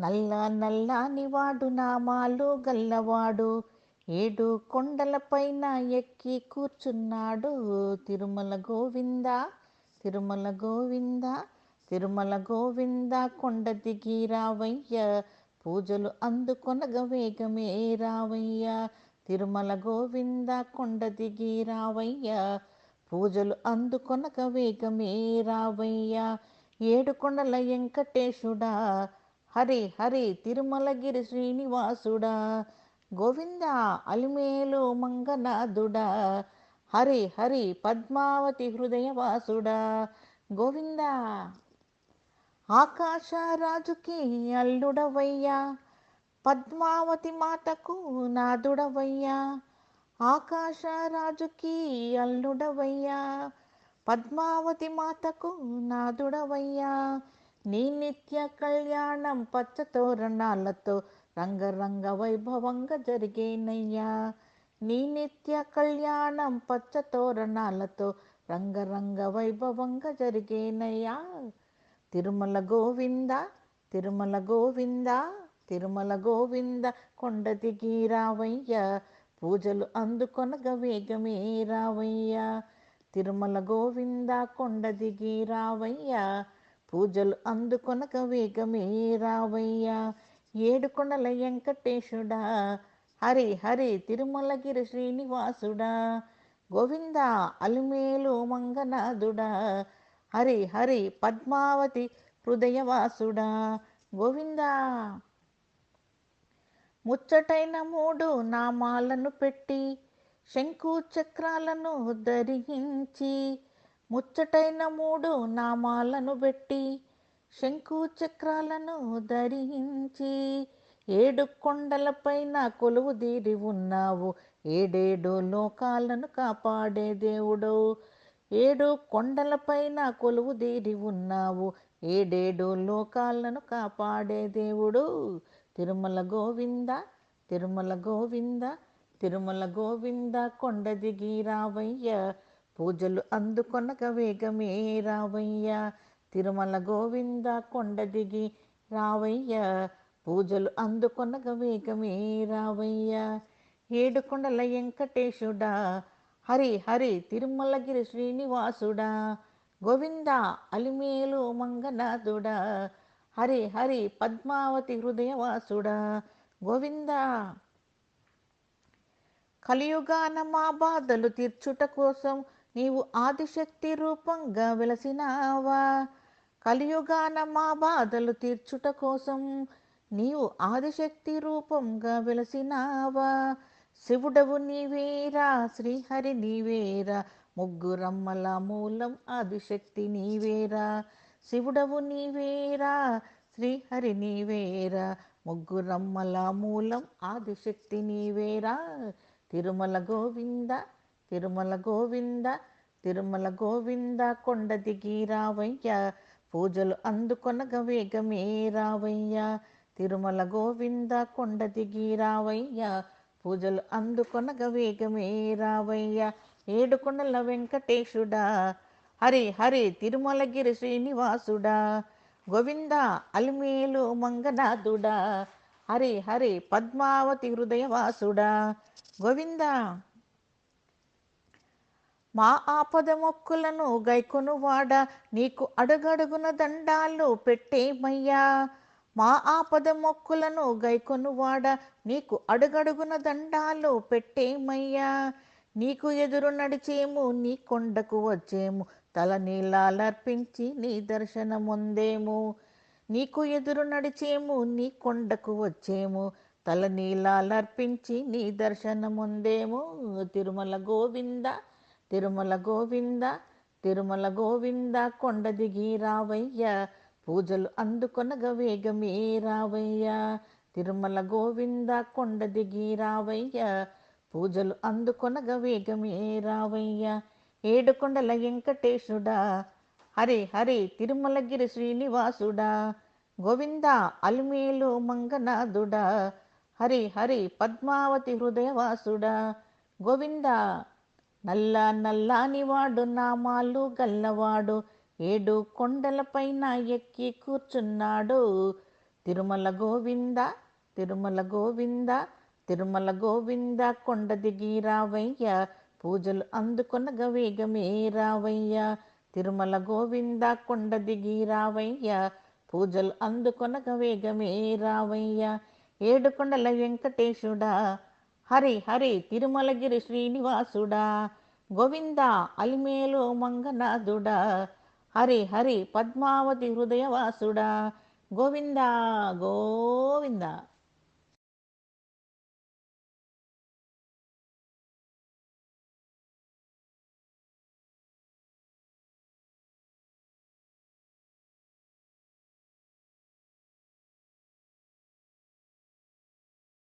నల్ల నల్లాని వాడు నామాలు గల్లవాడు. ఏడు కొండలపైన ఎక్కి కూర్చున్నాడు తిరుమల గోవింద. తిరుమల గోవింద తిరుమల గోవింద కొండ దిగి రావయ్య. పూజలు అందుకొనగ వేగమే రావయ్య. తిరుమల గోవింద కొండ దిగి రావయ్య. పూజలు అందుకొనగ వేగమే రావయ్య. ఏడు కొండల వెంకటేశుడా హరి హరి తిరుమలగిరి శ్రీనివాసుడా గోవింద అలిమేలు మంగనాథుడా హరి హరి పద్మావతి హృదయవాసుడా గోవింద. ఆకాశరాజుకి అల్లుడవయ్యా పద్మావతి మాతకు నాదుడవయ్యా ఆకాశరాజుకి అల్లుడవయ్యా పద్మావతి మాతకు నాదుడవయ్యా నీ నిత్య కళ్యాణం పచ్చ తోరణాలతో రంగరంగ వైభవంగా జరిగేనయ్యా. నీ నిత్య కళ్యాణం పచ్చ తోరణాలతో రంగరంగ వైభవంగా జరిగేనయ్యా. తిరుమల గోవింద తిరుమల గోవింద తిరుమల గోవింద కొండ దిగి రావయ్య. పూజలు అందుకొనగ వేగమే రావయ్యా. తిరుమల గోవింద కొండ దిగి రావయ్య. పూజలు అందుకొనక వేగమే రావయ్యా. ఏడు కొండల వెంకటేశుడా హరి హరి తిరుమలగిరి శ్రీనివాసుడా గోవింద అలిమేలు మంగనాథుడా హరి హరి పద్మావతి హృదయవాసుడా గోవింద. ముచ్చటైన మూడు నామాలను పెట్టి శంకు చక్రాలను ధరించి ముచ్చటైన మూడు నామాలను పెట్టి శంకు చక్రాలను ధరించి ఏడు కొండలపైన కొలువు దీరి ఉన్నావు. ఏడేడు లోకాలను కాపాడే దేవుడు. ఏడు కొండలపైన కొలువు దీరి ఉన్నావు. ఏడేడు లోకాలను కాపాడే దేవుడు. తిరుమల గోవింద తిరుమల గోవింద తిరుమల గోవింద కొండ దిగి రావయ్య. పూజలు అందుకొనక వేగమే రావయ్య. తిరుమల గోవింద కొండ దిగి రావయ్య. పూజలు అందుకొనక వేగమే రావయ్య. ఏడు కొండల వెంకటేశుడా హరి హరి తిరుమలగిరి శ్రీనివాసుడా గోవింద అలిమేలు మంగనాథుడా హరి హరి పద్మావతి హృదయవాసుడా గోవింద కలియుగాన మా బాధలు తీర్చుట కోసం నీవు ఆదిశక్తి రూపంగా వెలసినావా? కలియుగాన మా బాధలు తీర్చుట కోసం నీవు ఆదిశక్తి రూపంగా వెలసినావా? శివుడవు నీవేరా శ్రీహరి నీవేరా ముగ్గురమ్మల మూలం ఆదిశక్తి నీవేరా. శివుడవు నీవేరా శ్రీహరి నీవేరా ముగ్గురమ్మల మూలం ఆదిశక్తి నీవేరా. తిరుమల గోవింద తిరుమల గోవింద తిరుమల గోవింద కొండ దిగి రావయ్యా. పూజలు అందుకొనగ వేగమే రావయ్య. తిరుమల గోవింద కొండ దిగి రావయ్యా. పూజలు అందుకొనగ వేగమే రావయ్యా. ఏడు కొండల వెంకటేశుడా హరి హరి తిరుమలగిరి శ్రీనివాసుడా. గోవింద అలిమేలు మంగనాథుడా హరి హరి పద్మావతి హృదయవాసుడా. గోవిందా మా ఆపద మొక్కులను గైకొనువాడ? నీకు అడుగడుగున దండాలు పెట్టేమయ్యా? మా ఆపద మొక్కులను గైకొనువాడ? నీకు అడుగడుగున దండాలు పెట్టేమయ్యా? నీకు ఎదురు నడిచేము నీ కొండకు వచ్చేము తల నీళ్ళాలర్పించి నీ దర్శనముందేము. నీకు ఎదురు నడిచేము నీ కొండకు వచ్చేము తల నీళ్ళాలర్పించి నీ దర్శనముందేము. తిరుమల గోవింద తిరుమల గోవింద తిరుమల గోవింద కొండ దిగి రావయ్య. పూజలు అందుకొనగ వేగమే రావయ్య. తిరుమల గోవింద కొండ దిగి రావయ్య. పూజలు అందుకొనగ వేగమే రావయ్య. ఏడుకొండల వెంకటేశుడా. హరే హరే తిరుమలగిరి శ్రీనివాసుడా. గోవింద అల్మేలు మంగనాథుడా. హరి హరి పద్మావతి హృదయవాసుడా. గోవింద నల్ల నల్లాని వాడు నామాలు గల్లవాడు ఏడు కొండలపైన ఎక్కి కూర్చున్నాడు. తిరుమల గోవింద తిరుమల గోవింద తిరుమల గోవింద కొండ దిగి రావయ్య పూజలు అందుకొనగ వేగమే రావయ్య. తిరుమల గోవింద కొండ దిగి రావయ్య పూజలు అందుకొనగ వేగమే రావయ్య. ఏడుకొండల వెంకటేశుడా హరి హరి తిరుమలగిరి శ్రీనివాసుడా గోవింద అలిమేలు మంగనాథుడా హరి హరి పద్మావతి హృదయవాసుడా గోవింద గోవింద.